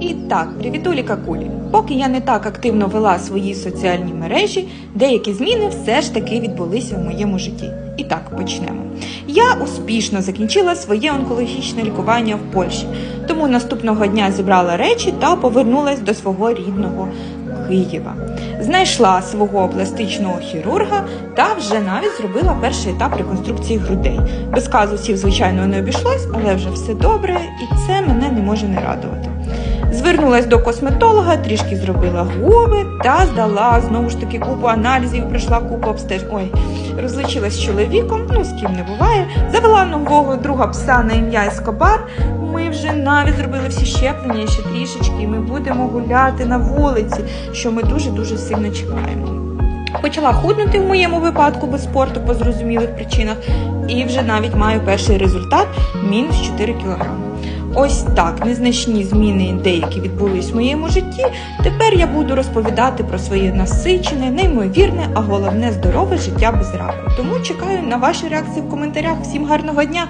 І так, привітулі какулі. Поки я не так активно вела свої соціальні мережі, деякі зміни все ж таки відбулися в моєму житті. І так, почнемо. Я успішно закінчила своє онкологічне лікування в Польщі, тому наступного дня зібрала речі та повернулась до свого рідного Києва. Знайшла свого пластичного хірурга та вже навіть зробила перший етап реконструкції грудей. Без казусів, звичайно, не обійшлось, але вже все добре, і це мене не може не радувати. Звернулась до косметолога, трішки зробила губи та здала знову ж таки купу аналізів, пройшла купу обстеж. Ой, розлучилась з чоловіком, ну з ким не буває. Завела нового друга пса на ім'я Ескобар. Ми вже навіть зробили всі щеплення ще трішечки, і ми будемо гуляти на вулиці, що ми дуже дуже сильно чекаємо. Почала худнути в моєму випадку без спорту по зрозумілих причинах, і вже навіть маю перший результат мінус 4 кілограми. Ось так незначні зміни деякі відбулись в моєму житті. Тепер я буду розповідати про своє насичене, неймовірне, а головне здорове життя без раку. Тому чекаю на ваші реакції в коментарях. Всім гарного дня!